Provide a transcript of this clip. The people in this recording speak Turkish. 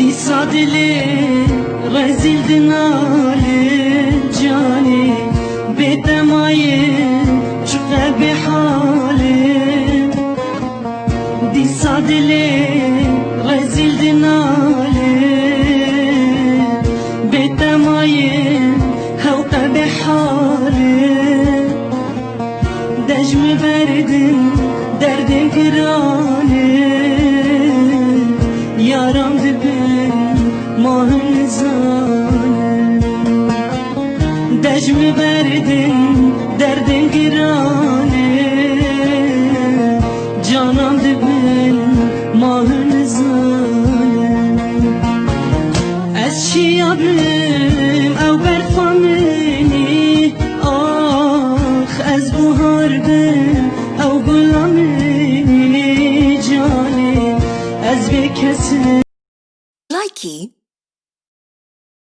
Disadili rezildin Ali cani. Bedemayı çıkı bi halim Disadili rezildin Ali Bedemayı hevka bi halim Dejmi verdin derdin kırani. Yaram dibi Necmi verdin derdin girane. Canan dibin mahın zane Ez şiyabim ev berfamini Ah ez buhardim ev gulamini cani Ez bir kesin Likey